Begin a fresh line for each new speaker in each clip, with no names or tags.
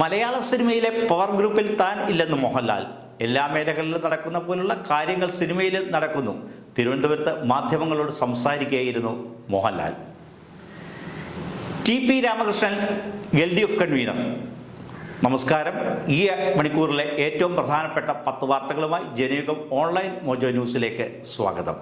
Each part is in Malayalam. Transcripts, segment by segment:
മലയാള സിനിമയിലെ പവർ ഗ്രൂപ്പിൽ താൻ ഇല്ലെന്ന് മോഹൻലാൽ എല്ലാ മേഖലകളിലും നടക്കുന്ന പോലുള്ള കാര്യങ്ങൾ സിനിമയിൽ നടക്കുന്നു തിരുവനന്തപുരത്ത് മാധ്യമങ്ങളോട് സംസാരിക്കുകയായിരുന്നു Mohanlal T P Ramakrishnan L D F convener നമസ്കാരം ഈ മണിക്കൂറിലെ ഏറ്റവും പ്രധാനപ്പെട്ട പത്ത് വാർത്തകളുമായി ജനയുഗം ഓൺലൈൻ മോജോ ന്യൂസിലേക്ക് സ്വാഗതം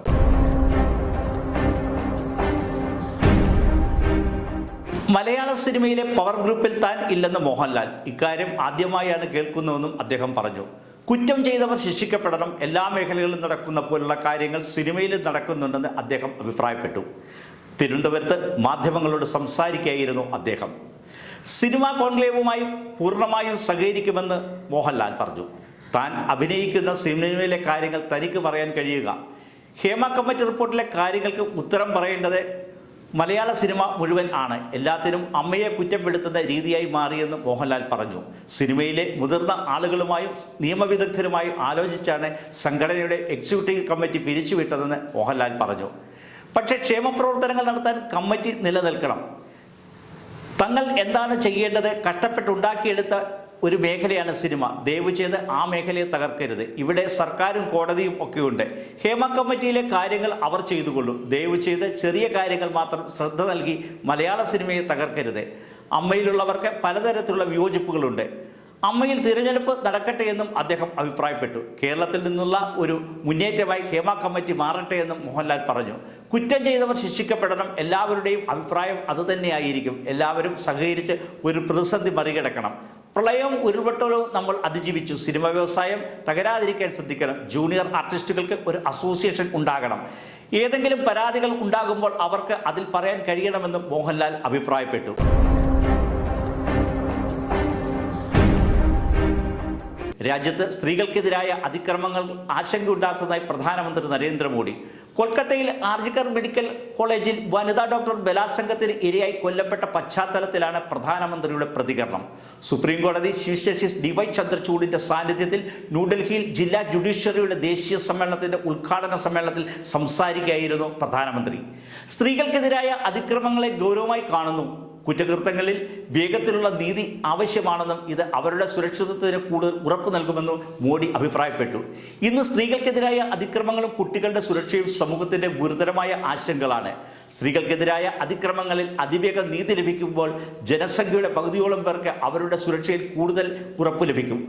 മലയാള സിനിമയിലെ പവർ ഗ്രൂപ്പിൽ താൻ ഇല്ലെന്ന് മോഹൻലാൽ ഇക്കാര്യം ആദ്യമായാണ് കേൾക്കുന്നതെന്നും അദ്ദേഹം പറഞ്ഞു കുറ്റം ചെയ്തവർ ശിക്ഷിക്കപ്പെടണം എല്ലാ മേഖലകളിലും നടക്കുന്ന പോലുള്ള കാര്യങ്ങൾ സിനിമയിൽ നടക്കുന്നുണ്ടെന്ന് അദ്ദേഹം അഭിപ്രായപ്പെട്ടു തിരുവനന്തപുരത്ത് മാധ്യമങ്ങളോട് സംസാരിക്കുകയായിരുന്നു അദ്ദേഹം സിനിമാ കോൺക്ലേവുമായി പൂർണ്ണമായും സഹകരിക്കുമെന്ന് മോഹൻലാൽ പറഞ്ഞു താൻ അഭിനയിക്കുന്ന സിനിമയിലെ കാര്യങ്ങൾ തനിക്ക് പറയാൻ കഴിയുക ഹേമ കമ്മിറ്റി റിപ്പോർട്ടിലെ കാര്യങ്ങൾക്ക് ഉത്തരം പറയേണ്ടത് മലയാള സിനിമ മുഴുവൻ ആണ് എല്ലാത്തിനും അമ്മയെ കുറ്റപ്പെടുത്തുന്ന രീതിയായി മാറിയെന്ന് മോഹൻലാൽ പറഞ്ഞു സിനിമയിലെ മുതിർന്ന ആളുകളുമായും നിയമവിദഗ്ധരുമായും ആലോചിച്ചാണ് സംഘടനയുടെ എക്സിക്യൂട്ടീവ് കമ്മിറ്റി പിരിച്ചുവിട്ടതെന്ന് മോഹൻലാൽ പറഞ്ഞു പക്ഷേ ക്ഷേമപ്രവർത്തനങ്ങൾ നടത്താൻ കമ്മിറ്റി നിലനിൽക്കണം തങ്ങൾ എന്താണ് ചെയ്യേണ്ടത് കഷ്ടപ്പെട്ടുണ്ടാക്കിയെടുത്ത ഒരു മേഖലയാണ് സിനിമ ദയവ് ചെയ്ത് ആ മേഖലയെ തകർക്കരുത് ഇവിടെ സർക്കാരും കോടതിയും ഒക്കെയുണ്ട് ഹേമ കമ്മിറ്റിയിലെ കാര്യങ്ങൾ അവർ ചെയ്തുകൊള്ളും ദയവ് ചെയ്ത് ചെറിയ കാര്യങ്ങൾ മാത്രം ശ്രദ്ധ നൽകി മലയാള സിനിമയെ തകർക്കരുത് അമ്മയിലുള്ളവർക്ക് പലതരത്തിലുള്ള വിയോജിപ്പുകളുണ്ട് അമ്മയിൽ തിരഞ്ഞെടുപ്പ് നടക്കട്ടെ എന്നും അദ്ദേഹം അഭിപ്രായപ്പെട്ടു കേരളത്തിൽ നിന്നുള്ള ഒരു മുന്നേറ്റമായി ഹേമ കമ്മിറ്റി മാറട്ടെ എന്നും മോഹൻലാൽ പറഞ്ഞു കുറ്റം ചെയ്തവർ ശിക്ഷിക്കപ്പെടണം എല്ലാവരുടെയും അഭിപ്രായം അതുതന്നെയായിരിക്കും എല്ലാവരും സഹകരിച്ച് ഒരു പ്രതിസന്ധി മറികടക്കണം പ്രളയം ഉരുൾപൊട്ടലും നമ്മൾ അതിജീവിച്ചു സിനിമ വ്യവസായം തകരാതിരിക്കാൻ ശ്രദ്ധിക്കണം ജൂനിയർ ആർട്ടിസ്റ്റുകൾക്ക് ഒരു അസോസിയേഷൻ ഉണ്ടാകണം ഏതെങ്കിലും പരാതികൾ ഉണ്ടാകുമ്പോൾ അവർക്ക് അതിൽ പറയാൻ കഴിയണമെന്ന് മോഹൻലാൽ അഭിപ്രായപ്പെട്ടു രാജ്യത്ത് സ്ത്രീകൾക്കെതിരായ അതിക്രമങ്ങൾ ഉണ്ടാക്കുന്നതായി പ്രധാനമന്ത്രി നരേന്ദ്രമോദി കൊൽക്കത്തയിൽ ആർജിക്കർ മെഡിക്കൽ കോളേജിൽ വനിതാ ഡോക്ടർ ബലാത്സംഗത്തിന് ഇരയായി കൊല്ലപ്പെട്ട പശ്ചാത്തലത്തിലാണ് പ്രധാനമന്ത്രിയുടെ പ്രതികരണം സുപ്രീം കോടതി ചീഫ് ജസ്റ്റിസ് വൈ ചന്ദ്രചൂഡിന്റെ സാന്നിധ്യത്തിൽ ന്യൂഡൽഹിയിൽ ജില്ലാ ജുഡീഷ്യറിയുടെ ദേശീയ സമ്മേളനത്തിന്റെ ഉദ്ഘാടന സമ്മേളനത്തിൽ സംസാരിക്കുകയായിരുന്നു പ്രധാനമന്ത്രി സ്ത്രീകൾക്കെതിരായ അതിക്രമങ്ങളെ ഗൗരവമായി കാണുന്നു കുറ്റകൃത്യങ്ങളിൽ വേഗത്തിലുള്ള നീതി ആവശ്യമാണെന്നും ഇത് അവരുടെ സുരക്ഷിതത്വത്തിന് കൂടുതൽ ഉറപ്പ് നൽകുമെന്നും മോഡി അഭിപ്രായപ്പെട്ടു ഇന്ന് സ്ത്രീകൾക്കെതിരായ അതിക്രമങ്ങളും കുട്ടികളുടെ സുരക്ഷയും സമൂഹത്തിന്റെ ഗുരുതരമായ ആശങ്കകളാണ് സ്ത്രീകൾക്കെതിരായ അതിക്രമങ്ങളിൽ അതിവേഗ നീതി ലഭിക്കുമ്പോൾ ജനസംഖ്യയുടെ പകുതിയോളം പേർക്ക് അവരുടെ സുരക്ഷയിൽ കൂടുതൽ ഉറപ്പ് ലഭിക്കും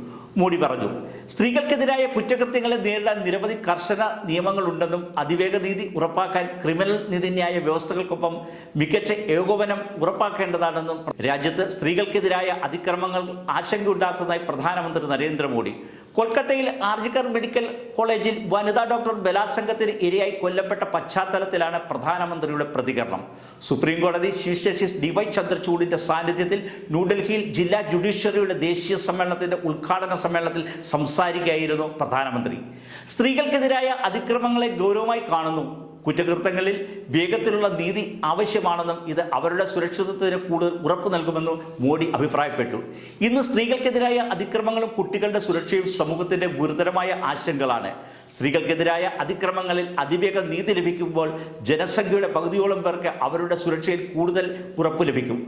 മോഡി പറഞ്ഞു സ്ത്രീകൾക്കെതിരായ കുറ്റകൃത്യങ്ങളെ നേരിടാൻ നിരവധി കർശന നിയമങ്ങളുണ്ടെന്നും അതിവേഗ നീതി ഉറപ്പാക്കാൻ ക്രിമിനൽ നീതിന്യായ വ്യവസ്ഥകൾക്കൊപ്പം മികച്ച ഏകോപനം ഉറപ്പാക്കേണ്ടതാണെന്നും രാജ്യത്ത് സ്ത്രീകൾക്കെതിരായ അതിക്രമങ്ങൾ ആശങ്കയുണ്ടാക്കുന്നതായി പ്രധാനമന്ത്രി നരേന്ദ്രമോദി കൊൽക്കത്തയിൽ ആർജിക്കർ മെഡിക്കൽ കോളേജിൽ വനിതാ ഡോക്ടർ ബലാത്സംഗത്തിന് ഇരയായി കൊല്ലപ്പെട്ട പശ്ചാത്തലത്തിലാണ് പ്രധാനമന്ത്രിയുടെ പ്രതികരണം സുപ്രീം കോടതി ചീഫ് ജസ്റ്റിസ് വൈ ചന്ദ്രചൂഡിന്റെ സാന്നിധ്യത്തിൽ ന്യൂഡൽഹിയിൽ ജില്ലാ ജുഡീഷ്യറിയുടെ ദേശീയ സമ്മേളനത്തിന്റെ ഉദ്ഘാടന സമ്മേളനത്തിൽ സംസാരിക്കുകയായിരുന്നു പ്രധാനമന്ത്രി സ്ത്രീകൾക്കെതിരായ അതിക്രമങ്ങളെ ഗൗരവമായി കാണുന്നു കുറ്റകൃത്യങ്ങളിൽ വേഗത്തിലുള്ള നീതി ആവശ്യമാണെന്നും ഇത് അവരുടെ സുരക്ഷിതത്വത്തിന് കൂടുതൽ ഉറപ്പ് നൽകുമെന്നും മോഡി അഭിപ്രായപ്പെട്ടു ഇന്ന് സ്ത്രീകൾക്കെതിരായ അതിക്രമങ്ങളും കുട്ടികളുടെ സുരക്ഷയും സമൂഹത്തിന്റെ ഗുരുതരമായ ആശങ്കകളാണ് സ്ത്രീകൾക്കെതിരായ അതിക്രമങ്ങളിൽ അതിവേഗം നീതി ലഭിക്കുമ്പോൾ ജനസംഖ്യയുടെ പകുതിയോളം പേർക്ക് അവരുടെ സുരക്ഷയിൽ കൂടുതൽ ഉറപ്പ് ലഭിക്കും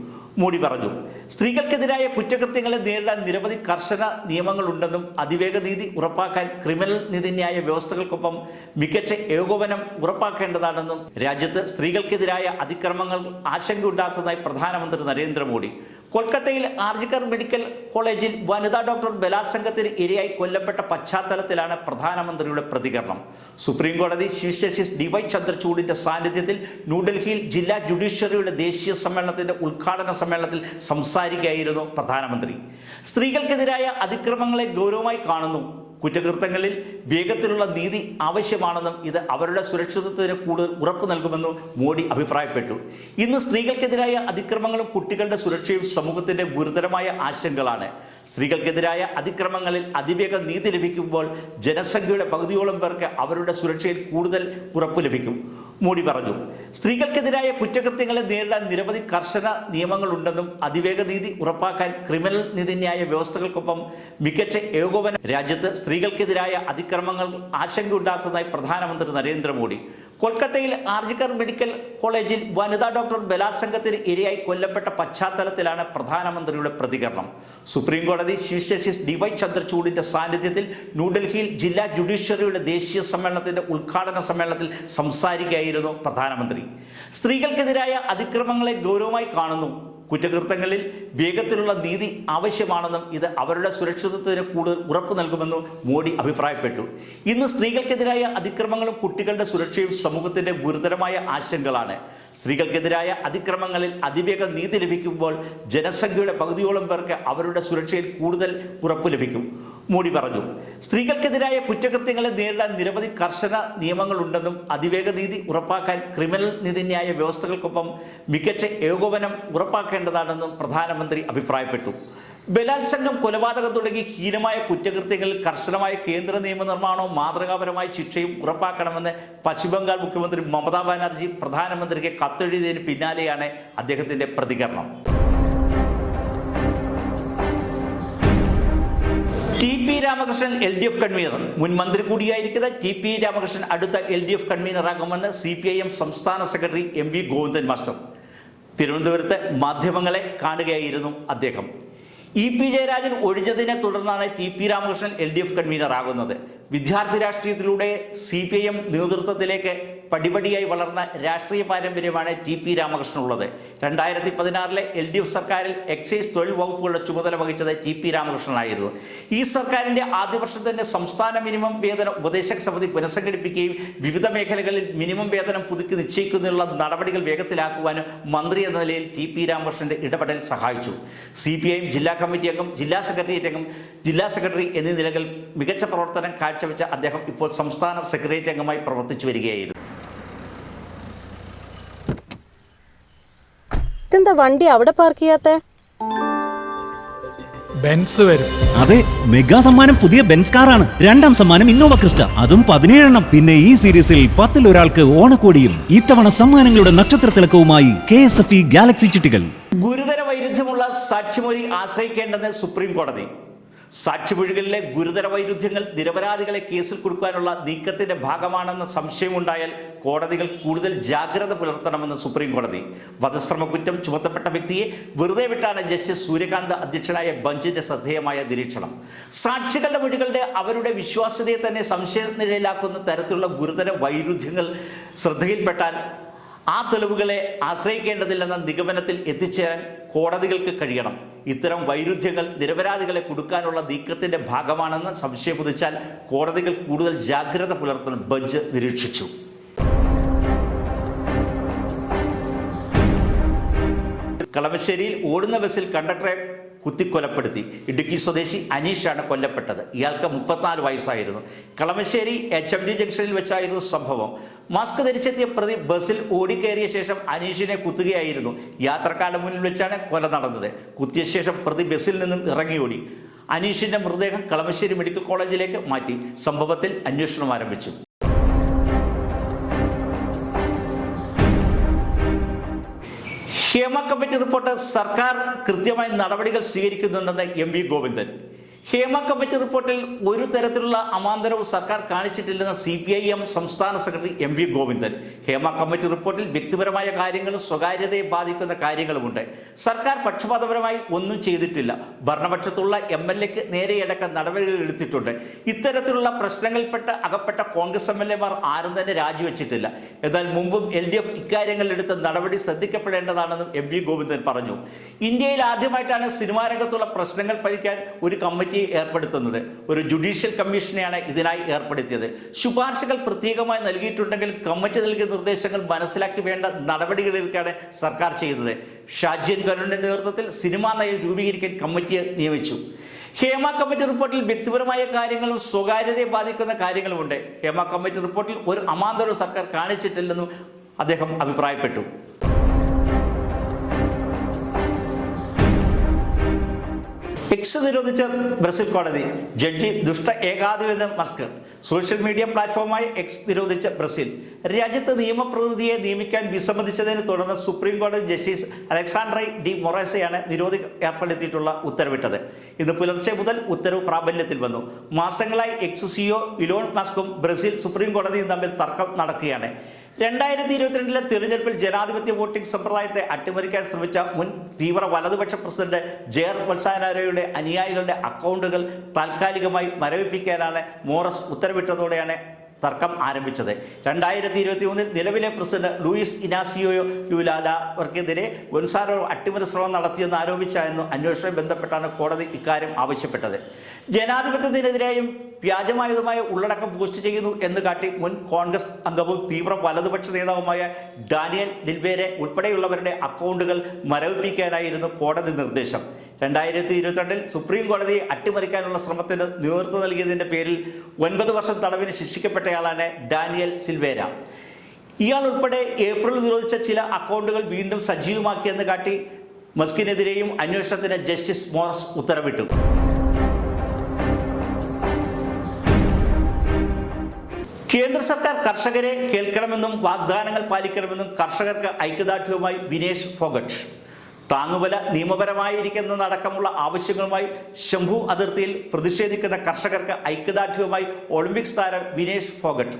മോഡി പറഞ്ഞു സ്ത്രീകൾക്കെതിരായ കുറ്റകൃത്യങ്ങളെ നേരിടാൻ നിരവധി കർശന നിയമങ്ങളുണ്ടെന്നും അതിവേഗ നീതി ഉറപ്പാക്കാൻ ക്രിമിനൽ നീതിന്യായ വ്യവസ്ഥകൾക്കൊപ്പം മികച്ച ഏകോപനം ഉറപ്പാക്കേണ്ടതാണെന്നും രാജ്യത്ത് സ്ത്രീകൾക്കെതിരായ അതിക്രമങ്ങൾ ആശങ്കയുണ്ടാക്കുന്നതായി പ്രധാനമന്ത്രി നരേന്ദ്രമോദി കൊൽക്കത്തയിൽ ആർജിക്കർ മെഡിക്കൽ കോളേജിൽ വനിതാ ഡോക്ടർ ബലാത്സംഗത്തിന് ഇരയായി കൊല്ലപ്പെട്ട പശ്ചാത്തലത്തിലാണ് പ്രധാനമന്ത്രിയുടെ പ്രതികരണം സുപ്രീം കോടതി ചീഫ് ജസ്റ്റിസ് ഡി വൈ ചന്ദ്രചൂഡിന്റെ സാന്നിധ്യത്തിൽ ന്യൂഡൽഹിയിൽ ജില്ലാ ജുഡീഷ്യറിയുടെ ദേശീയ സമ്മേളനത്തിന്റെ ഉദ്ഘാടന സമ്മേളനത്തിൽ സംസാരിക്കുകയായിരുന്നു പ്രധാനമന്ത്രി സ്ത്രീകൾക്കെതിരായ അതിക്രമങ്ങളെ ഗൗരവമായി കാണുന്നു കുറ്റകൃത്യങ്ങളിൽ വേഗത്തിലുള്ള നീതി ആവശ്യമാണെന്നും ഇത് അവരുടെ സുരക്ഷിതത്വത്തിന് കൂടുതൽ ഉറപ്പ് നൽകുമെന്നും മോഡി അഭിപ്രായപ്പെട്ടു ഇന്ന് സ്ത്രീകൾക്കെതിരായ അതിക്രമങ്ങളും കുട്ടികളുടെ സുരക്ഷയും സമൂഹത്തിന്റെ ഗുരുതരമായ ആശങ്കകളാണ് സ്ത്രീകൾക്കെതിരായ അതിക്രമങ്ങളിൽ അതിവേഗ നീതി ലഭിക്കുമ്പോൾ ജനസംഖ്യയുടെ പകുതിയോളം പേർക്ക് അവരുടെ സുരക്ഷയിൽ കൂടുതൽ ഉറപ്പ് ലഭിക്കും മോഡി പറഞ്ഞു സ്ത്രീകൾക്കെതിരായ കുറ്റകൃത്യങ്ങളെ നേരിടാൻ നിരവധി കർശന നിയമങ്ങളുണ്ടെന്നും അതിവേഗ നീതി ഉറപ്പാക്കാൻ ക്രിമിനൽ നീതിന്യായ വ്യവസ്ഥകൾക്കൊപ്പം മികച്ച ഏകോപന രാജ്യത്ത് സ്ത്രീകൾക്കെതിരായ അതിക്രമങ്ങൾ ആശങ്കയുണ്ടാക്കുന്നതായി പ്രധാനമന്ത്രി നരേന്ദ്രമോദി കൊൽക്കത്തയിൽ ആർജിക്കർ മെഡിക്കൽ കോളേജിൽ വനിതാ ഡോക്ടർ ബലാത്സംഗത്തിന് ഇരയായി കൊല്ലപ്പെട്ട പശ്ചാത്തലത്തിലാണ് പ്രധാനമന്ത്രിയുടെ പ്രതികരണം സുപ്രീം കോടതി ചീഫ് ജസ്റ്റിസ് ഡി വൈ ചന്ദ്രചൂഡിന്റെ സാന്നിധ്യത്തിൽ ന്യൂഡൽഹിയിൽ ജില്ലാ ജുഡീഷ്യറിയുടെ ദേശീയ സമ്മേളനത്തിന്റെ ഉദ്ഘാടന സമ്മേളനത്തിൽ സംസാരിക്കുകയായിരുന്നു പ്രധാനമന്ത്രി സ്ത്രീകൾക്കെതിരായ അതിക്രമങ്ങളെ ഗൗരവമായി കാണുന്നു കുറ്റകൃത്യങ്ങളിൽ വേഗത്തിലുള്ള നീതി ആവശ്യമാണെന്നും ഇത് അവരുടെ സുരക്ഷിതത്വത്തിന് കൂടുതൽ ഉറപ്പ് നൽകുമെന്നും മോഡി അഭിപ്രായപ്പെട്ടു ഇന്ന് സ്ത്രീകൾക്കെതിരായ അതിക്രമങ്ങളും കുട്ടികളുടെ സുരക്ഷയും സമൂഹത്തിന്റെ ഗുരുതരമായ ആശങ്കകളാണ് സ്ത്രീകൾക്കെതിരായ അതിക്രമങ്ങളിൽ അതിവേഗ നീതി ലഭിക്കുമ്പോൾ ജനസംഖ്യയുടെ പകുതിയോളം പേർക്ക് അവരുടെ സുരക്ഷയിൽ കൂടുതൽ ഉറപ്പ് ലഭിക്കും മോഡി പറഞ്ഞു സ്ത്രീകൾക്കെതിരായ കുറ്റകൃത്യങ്ങളെ നേരിടാൻ നിരവധി കർശന നിയമങ്ങളുണ്ടെന്നും അതിവേഗ നീതി ഉറപ്പാക്കാൻ ക്രിമിനൽ നീതിന്യായ വ്യവസ്ഥകൾക്കൊപ്പം മികച്ച ഏകോപനം ഉറപ്പാക്കേണ്ടതാണെന്നും പ്രധാനമന്ത്രി അഭിപ്രായപ്പെട്ടു ബലാത്സംഗം കൊലപാതകം തുടങ്ങി ഹീനമായ കുറ്റകൃത്യങ്ങളിൽ കർശനമായ കേന്ദ്ര നിയമനിർമ്മാണവും മാതൃകാപരമായ ശിക്ഷയും ഉറപ്പാക്കണമെന്ന് പശ്ചിമബംഗാൾ മുഖ്യമന്ത്രി മമതാ ബാനർജി പ്രധാനമന്ത്രിക്ക് കത്തെഴുതിയതിന് പിന്നാലെയാണ് അദ്ദേഹത്തിൻ്റെ പ്രതികരണം T P Ramakrishnan L D F convener മുൻ മന്ത്രി കൂടിയായിരിക്കുന്ന ടി പി രാമകൃഷ്ണൻ അടുത്ത എൽ ഡി എഫ് ആകുമെന്ന് സി പി ഐ എം സംസ്ഥാന secretary M V Govindan master തിരുവനന്തപുരത്ത് മാധ്യമങ്ങളെ കാണുകയായിരുന്നു അദ്ദേഹം ഇ പി ജയരാജൻ ഒഴിഞ്ഞതിനെ തുടർന്നാണ് T P Ramakrishnan L D F ആകുന്നത് വിദ്യാർത്ഥി രാഷ്ട്രീയത്തിലൂടെ സി പി ഐ എം നേതൃത്വത്തിലേക്ക് പടിപടിയായി വളർന്ന രാഷ്ട്രീയ പാരമ്പര്യമാണ് ടി പി ഉള്ളത് രണ്ടായിരത്തി പതിനാറിലെ എൽ ഡി എഫ് സർക്കാരിൽ എക്സൈസ് തൊഴിൽ വകുപ്പുകളുടെ ചുമതല വഹിച്ചത് ടി പി രാമകൃഷ്ണനായിരുന്നു ഈ സർക്കാരിൻ്റെ ആദ്യ വർഷം തന്നെ സംസ്ഥാന മിനിമം വേതന ഉപദേശക സമിതി പുനഃസംഘടിപ്പിക്കുകയും വിവിധ മേഖലകളിൽ മിനിമം വേതനം പുതുക്കി നിശ്ചയിക്കുന്നതിനുള്ള നടപടികൾ വേഗത്തിലാക്കുവാനും മന്ത്രി എന്ന നിലയിൽ ടി പി രാമകൃഷ്ണൻ്റെ ഇടപെടൽ സഹായിച്ചു സി പി ഐ ജില്ലാ കമ്മിറ്റി അംഗം ജില്ലാ സെക്രട്ടേറിയറ്റ് അംഗം ജില്ലാ സെക്രട്ടറി എന്നീ നിലകളിൽ മികച്ച പ്രവർത്തനം കാഴ്ചവെച്ച അദ്ദേഹം ഇപ്പോൾ സംസ്ഥാന സെക്രട്ടേറിയറ്റ് അംഗമായി പ്രവർത്തിച്ചു വരികയായിരുന്നു
എന്താ വണ്ടി അവിടെ പാർക്ക് ചെയ്യാത്ത
ബെൻസ് വരും അതെ മെഗാ സമ്മാനം പുതിയ ബെൻസ് കാറാണ് രണ്ടാം സമ്മാനം ഇന്നോവ ക്രിസ്റ്റ അതും പതിനേഴെണ്ണം പിന്നെ ഈ സീരീസിൽ പത്തിൽ ഒരാൾക്ക് ഓണക്കോടിയും ഇത്തവണ സമ്മാനങ്ങളുടെ നക്ഷത്ര തിളക്കവുമായി K S F E galaxy ചിട്ടികൾ
ഗുരുതര വൈരുദ്ധ്യമുള്ള സാക്ഷിമൊഴി ആശ്രയിക്കേണ്ടെന്ന് സുപ്രീം കോടതി സാക്ഷിപൊഴികളിലെ ഗുരുതര വൈരുദ്ധ്യങ്ങൾ നിരപരാധികളെ കേസിൽ കൊടുക്കാനുള്ള നീക്കത്തിന്റെ ഭാഗമാണെന്ന സംശയമുണ്ടായാൽ കോടതികൾ കൂടുതൽ ജാഗ്രത പുലർത്തണമെന്ന് സുപ്രീം കോടതി വധശ്രമ കുറ്റം ചുമത്തപ്പെട്ട വ്യക്തിയെ വെറുതെ വിട്ടാണ് ജസ്റ്റിസ് സൂര്യകാന്ത് അധ്യക്ഷനായ ബഞ്ചിന്റെ ശ്രദ്ധേയമായ നിരീക്ഷണം സാക്ഷികളുടെ മൊഴികളുടെ അവരുടെ വിശ്വാസ്യതയെ തന്നെ സംശയനിരയിലാക്കുന്ന തരത്തിലുള്ള ഗുരുതര വൈരുദ്ധ്യങ്ങൾ ശ്രദ്ധയിൽപ്പെട്ടാൽ ആ തെളിവുകളെ ആശ്രയിക്കേണ്ടതില്ലെന്ന നിഗമനത്തിൽ എത്തിച്ചേരാൻ കോടതികൾക്ക് കഴിയണം ഇത്തരം വൈരുദ്ധ്യങ്ങൾ നിരപരാധികളെ കൊടുക്കാനുള്ള നീക്കത്തിന്റെ ഭാഗമാണെന്ന് സംശയം ഉദിച്ചാൽ കോടതികൾ കൂടുതൽ ജാഗ്രത പുലർത്തണം ബെഞ്ച് നിരീക്ഷിച്ചു
കളമശ്ശേരിയിൽ ഓടുന്ന ബസ്സിൽ കണ്ടക്ടറെ കുത്തിക്കൊലപ്പെടുത്തി ഇടുക്കി സ്വദേശി അനീഷാണ് കൊല്ലപ്പെട്ടത് ഇയാൾക്ക് മുപ്പത്തിനാല് വയസ്സായിരുന്നു കളമശ്ശേരി എച്ച് എം ഡി ജംഗ്ഷനിൽ വെച്ചായിരുന്നു സംഭവം മാസ്ക് ധരിച്ചെത്തിയ പ്രതി ബസ്സിൽ ഓടിക്കയറിയ ശേഷം അനീഷിനെ കുത്തുകയായിരുന്നു യാത്രക്കാരുടെ മുന്നിൽ വെച്ചാണ് കൊല നടന്നത് കുത്തിയ ശേഷം പ്രതി ബസ്സിൽ നിന്നും ഇറങ്ങിയോടി അനീഷിന്റെ മൃതദേഹം കളമശ്ശേരി മെഡിക്കൽ കോളേജിലേക്ക് മാറ്റി സംഭവത്തിൽ അന്വേഷണം ആരംഭിച്ചു
ഹേമ കമ്മിറ്റി റിപ്പോർട്ട് സർക്കാർ കൃത്യമായ നടപടികൾ സ്വീകരിക്കുന്നുണ്ടെന്ന് M V Govindan Hema committee റിപ്പോർട്ടിൽ ഒരു തരത്തിലുള്ള അമാന്തരവും സർക്കാർ കാണിച്ചിട്ടില്ലെന്ന് സി പി ഐ എം സംസ്ഥാന secretary M V Govindan Hema committee റിപ്പോർട്ടിൽ വ്യക്തിപരമായ കാര്യങ്ങളും സ്വകാര്യതയെ ബാധിക്കുന്ന കാര്യങ്ങളുമുണ്ട് സർക്കാർ പക്ഷപാതപരമായി ഒന്നും ചെയ്തിട്ടില്ല ഭരണപക്ഷത്തുള്ള എം എൽ എക്ക് നേരെയടക്കം നടപടികൾ എടുത്തിട്ടുണ്ട് ഇത്തരത്തിലുള്ള പ്രശ്നങ്ങളിൽപ്പെട്ട അകപ്പെട്ട കോൺഗ്രസ് എം എൽ എമാർ ആരും തന്നെ രാജിവെച്ചിട്ടില്ല എന്നാൽ മുമ്പും എൽ ഡി എഫ് ഇക്കാര്യങ്ങളിൽ എടുത്ത നടപടി ശ്രദ്ധിക്കപ്പെടേണ്ടതാണെന്നും എം വി ഗോവിന്ദൻ പറഞ്ഞു ഇന്ത്യയിൽ ആദ്യമായിട്ടാണ് സിനിമാ രംഗത്തുള്ള പ്രശ്നങ്ങൾ പഠിക്കാൻ ഒരു കമ്മിറ്റി കമ്മിറ്റി ഏർപ്പെടുത്തുന്നത് ഒരു ജുഡീഷ്യൽ കമ്മീഷനെയാണ് ഇതിനായി ഏർപ്പെടുത്തിയത് ശുപാർശകൾ പ്രത്യേകമായി നൽകിയിട്ടുണ്ടെങ്കിൽ കമ്മിറ്റി നൽകിയ നിർദ്ദേശങ്ങൾ മനസ്സിലാക്കി വേണ്ട നടപടികളിലേക്കാണ് സർക്കാർ ചെയ്തത് ഷാജിയൻ കരുണിൻ്റെ നേതൃത്വത്തിൽ സിനിമാ നയം രൂപീകരിക്കാൻ കമ്മിറ്റിയെ നിയമിച്ചു ഹേമ കമ്മിറ്റി റിപ്പോർട്ടിൽ വ്യക്തിപരമായ കാര്യങ്ങളും സ്വകാര്യതയെ ബാധിക്കുന്ന കാര്യങ്ങളുമുണ്ട് ഹേമ കമ്മിറ്റി റിപ്പോർട്ടിൽ ഒരു അമാന്തരവും സർക്കാർ കാണിച്ചിട്ടില്ലെന്നും അദ്ദേഹം അഭിപ്രായപ്പെട്ടു
എക്സ് നിരോധിച്ച ബ്രസീൽ കോടതി ജഡ്ജി ദുഷ്ട ഏകാധിപത മസ്ക് സോഷ്യൽ മീഡിയ പ്ലാറ്റ്ഫോമായ എക്സ് നിരോധിച്ച ബ്രസീൽ രാജ്യത്ത് നിയമപ്രതിനിധിയെ നിയമിക്കാൻ വിസമ്മതിച്ചതിനെ തുടർന്ന് സുപ്രീം കോടതി ജസ്റ്റിസ് അലക്സാണ്ടർ ഡി മൊറേസയാണ് നിരോധി ഏർപ്പെടുത്തിയിട്ടുള്ള ഉത്തരവിട്ടത് ഇന്ന് പുലർച്ചെ മുതൽ ഉത്തരവ് പ്രാബല്യത്തിൽ വന്നു മാസങ്ങളായി എക്സ് സിഒ e ഇലോൺ മസ്കും ബ്രസീൽ സുപ്രീം കോടതിയും തമ്മിൽ തർക്കം നടക്കുകയാണ് രണ്ടായിരത്തി ഇരുപത്തിരണ്ടിലെ തിരഞ്ഞെടുപ്പിൽ ജനാധിപത്യ വോട്ടിംഗ് സമ്പ്രദായത്തെ അട്ടിമറിക്കാൻ ശ്രമിച്ച മുൻ തീവ്ര വലതുപക്ഷ പ്രസിഡന്റ് ജയർ മത്സാനാരയുടെ അനുയായികളുടെ അക്കൗണ്ടുകൾ താൽക്കാലികമായി മരവിപ്പിക്കാനാണ് മോറസ് ഉത്തരവിട്ടതോടെയാണ് തർക്കം ആരംഭിച്ചത് രണ്ടായിരത്തി ഇരുപത്തി മൂന്നിൽ നിലവിലെ പ്രസിഡന്റ് ലൂയിസ് ഇനാസിയോയോ ലുലാല അവർക്കെതിരെ ഗൊൻസാരോ അട്ടിമറി ശ്രമം നടത്തിയെന്ന് ആരോപിച്ചായിരുന്നു അന്വേഷണം ബന്ധപ്പെട്ടാണ് കോടതി ഇക്കാര്യം ആവശ്യപ്പെട്ടത് ജനാധിപത്യത്തിനെതിരെയും വ്യാജമായതുമായ ഉള്ളടക്കം പോസ്റ്റ് ചെയ്യുന്നു എന്ന് കാട്ടി മുൻ കോൺഗ്രസ് അംഗവും തീവ്ര വലതുപക്ഷ നേതാവുമായ ഡാനിയൽ ലിൽവേരെ ഉൾപ്പെടെയുള്ളവരുടെ അക്കൗണ്ടുകൾ മരവിപ്പിക്കാനായിരുന്നു കോടതി നിർദ്ദേശം രണ്ടായിരത്തി ഇരുപത്തിരണ്ടിൽ സുപ്രീം കോടതിയെ അട്ടിമറിക്കാനുള്ള ശ്രമത്തിന് നേതൃത്വം നൽകിയതിൻ്റെ പേരിൽ ഒൻപത് വർഷം തടവിന് ശിക്ഷിക്കപ്പെട്ടയാളാണ് ഡാനിയൽ സിൽവേര ഇയാൾ ഉൾപ്പെടെ ഏപ്രിൽ നിരോധിച്ച ചില അക്കൗണ്ടുകൾ വീണ്ടും സജീവമാക്കിയെന്ന് കാട്ടി മസ്കിനെതിരെയും അന്വേഷണത്തിന് ജസ്റ്റിസ് മോറസ് ഉത്തരവിട്ടു കേന്ദ്ര സർക്കാർ കർഷകരെ കേൾക്കണമെന്നും വാഗ്ദാനങ്ങൾ പാലിക്കണമെന്നും കർഷകർക്ക് ഐക്യദാർഢ്യവുമായി വിനേഷ് ഫോഗട്ട് താങ്ങുവില നടക്കമുള്ള ആവശ്യങ്ങളുമായി ശംഭു അതിർത്തിയിൽ പ്രതിഷേധിക്കുന്ന കർഷകർക്ക് ഐക്യദാർഢ്യവുമായി ഒളിമ്പിക്സ് താരം വിനേഷ് ഫോഗട്ട്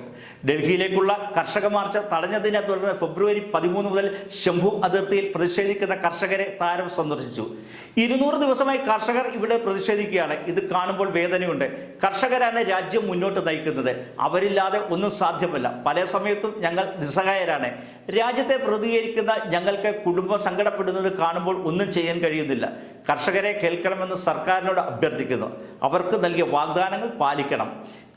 ഡൽഹിയിലേക്കുള്ള കർഷക മാർച്ച് തടഞ്ഞതിനെ തുടർന്ന് ഫെബ്രുവരി പതിമൂന്ന് മുതൽ ശംഭു അതിർത്തിയിൽ പ്രതിഷേധിക്കുന്ന കർഷകരെ താരം സന്ദർശിച്ചു ഇരുന്നൂറ് ദിവസമായി കർഷകർ ഇവിടെ പ്രതിഷേധിക്കുകയാണ് ഇത് കാണുമ്പോൾ വേദനയുണ്ട് കർഷകരാണ് രാജ്യം മുന്നോട്ട് നയിക്കുന്നത് അവരില്ലാതെ ഒന്നും സാധ്യമല്ല പല സമയത്തും ഞങ്ങൾ നിസ്സഹായരാണ് രാജ്യത്തെ പ്രതികരിക്കുന്ന ഞങ്ങൾക്ക് കുടുംബം സങ്കടപ്പെടുന്നത് കാണും കാണുമ്പോൾ ഒന്നും ചെയ്യാൻ കഴിയുന്നില്ല കർഷകരെ കേൾക്കണമെന്ന് സർക്കാരിനോട് അഭ്യർത്ഥിക്കുന്നു അവർക്ക് നൽകിയ വാഗ്ദാനങ്ങൾ പാലിക്കണം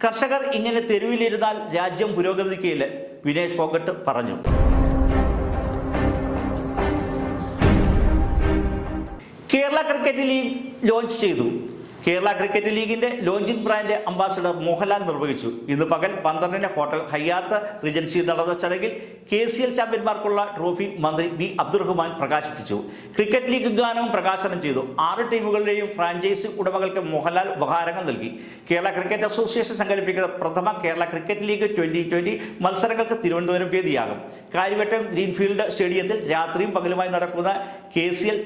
കർഷകർ ഇങ്ങനെ തെരുവിലിരുന്നാൽ രാജ്യം പുരോഗമിക്കുകയില്ല വിനേഷ് പോക്കറ്റ് പറഞ്ഞു കേരള ക്രിക്കറ്റ് ലീഗ് ലോഞ്ച് ചെയ്തു കേരള ക്രിക്കറ്റ് ലീഗിന്റെ ലോഞ്ചിംഗ് ബ്രാൻഡ് അംബാസിഡർ മോഹൻലാൽ നിർവഹിച്ചു ഇന്ന് പകൽ പന്ത്രണ്ടിന് ഹോട്ടൽ ഹയ്യാത്ത് റിജൻസി നടന്ന ചടങ്ങിൽ കെ സി എൽ ചാമ്പ്യന്മാർക്കുള്ള ട്രോഫി മന്ത്രി വി അബ്ദുറഹ്മാൻ പ്രകാശിപ്പിച്ചു ക്രിക്കറ്റ് ലീഗ് ഗാനവും പ്രകാശനം ചെയ്തു ആറ് ടീമുകളുടെയും ഫ്രാഞ്ചൈസി ഉടമകൾക്ക് മോഹൻലാൽ ഉപഹാരങ്ങൾ നൽകി കേരള ക്രിക്കറ്റ് അസോസിയേഷൻ സംഘടിപ്പിക്കുന്ന പ്രഥമ Kerala cricket league twenty twenty മത്സരങ്ങൾക്ക് തിരുവനന്തപുരം വേദിയാകും കാര്യവട്ടം ഗ്രീൻഫീൽഡ് സ്റ്റേഡിയത്തിൽ രാത്രിയും പകലുമായി നടക്കുന്ന കെ സി എൽ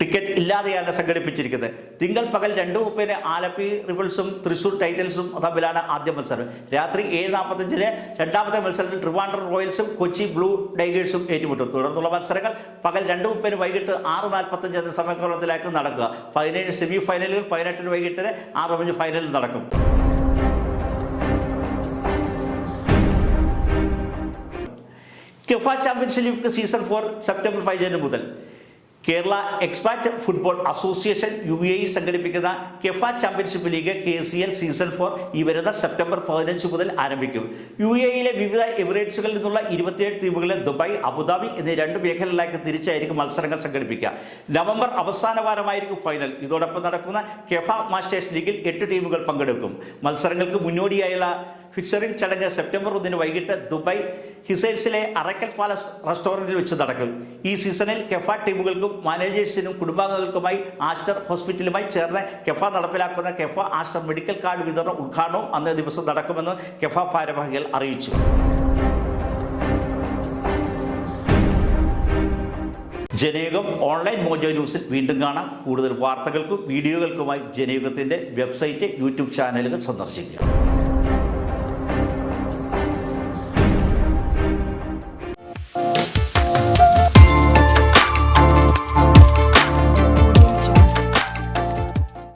ടിക്കറ്റ് ഇല്ലാതെയാണ് സംഘടിപ്പിച്ചിരിക്കുന്നത് തിങ്കൾ പകൽ രണ്ട് മുപ്പതിന് ആലപ്പി റിബിൾസും തൃശൂർ ടൈറ്റൽസും തമ്മിലാണ് ആദ്യ മത്സരം രാത്രി ഏഴ് നാൽപ്പത്തഞ്ചിന് രണ്ടാമത്തെ മത്സരത്തിൽ ട്രിവാൻഡർ റോയൽസും കൊച്ചി ബ്ലൂ ടൈഗേഴ്സും ഏറ്റുമുട്ടും തുടർന്നുള്ള മത്സരങ്ങൾ പകൽ രണ്ട് മുപ്പതിന് വൈകിട്ട് ആറ് നാൽപ്പത്തഞ്ച് എന്ന സമയക്രമത്തിലേക്ക് നടക്കുക പതിനേഴ് സെമി ഫൈനലുകൾ പതിനെട്ടിന് വൈകിട്ട് ആറ് അഞ്ച് ഫൈനലിൽ നടക്കും കിഫ ചാമ്പ്യൻഷിപ്പ് സീസൺ ഫോർ സെപ്റ്റംബർ പതിനഞ്ചിന് മുതൽ Kerala expat football association U A E സംഘടിപ്പിക്കുന്ന കെഫ championship league K C L season four ഈ വരുന്ന സെപ്റ്റംബർ പതിനഞ്ച് മുതൽ ആരംഭിക്കും യു എ ഇയിലെ വിവിധ എമിറേറ്റ്സുകളിൽ നിന്നുള്ള ഇരുപത്തിയേഴ് ടീമുകളെ ദുബായ് അബുദാബി എന്നീ രണ്ട് മേഖലകളിലേക്ക് തിരിച്ചായിരിക്കും മത്സരങ്ങൾ സംഘടിപ്പിക്കുക നവംബർ അവസാന വാരമായിരിക്കും ഫൈനൽ ഇതോടൊപ്പം നടക്കുന്ന കെഫ മാസ്റ്റേഴ്സ് ലീഗിൽ എട്ട് ടീമുകൾ പങ്കെടുക്കും മത്സരങ്ങൾക്ക് മുന്നോടിയായുള്ള ഫിഷറിംഗ് ചടങ്ങ് സെപ്റ്റംബർ ഒന്നിന് വൈകിട്ട് ദുബായ് ഹിസൈൽസിലെ അറക്കൽ പാലസ് റെസ്റ്റോറൻറ്റിൽ വെച്ച് നടക്കും ഈ സീസണിൽ കെഫ ടീമുകൾക്കും മാനേജേഴ്സിനും കുടുംബാംഗങ്ങൾക്കുമായി ആസ്റ്റർ ഹോസ്പിറ്റലുമായി ചേർന്ന് കെഫ നടപ്പിലാക്കുന്ന കെഫ ആസ്റ്റർ മെഡിക്കൽ കാർഡ് വിതരണം ഉദ്ഘാടനവും അന്നേ ദിവസം നടക്കുമെന്ന് കെഫ ഭാരവാഹികൾ അറിയിച്ചു ജനയുഗം ഓൺലൈൻ മോജോ ന്യൂസിൽ വീണ്ടും കാണാം കൂടുതൽ വാർത്തകൾക്കും വീഡിയോകൾക്കുമായി ജനയുഗത്തിൻ്റെ വെബ്സൈറ്റ് യൂട്യൂബ് ചാനലുകൾ സന്ദർശിക്കുക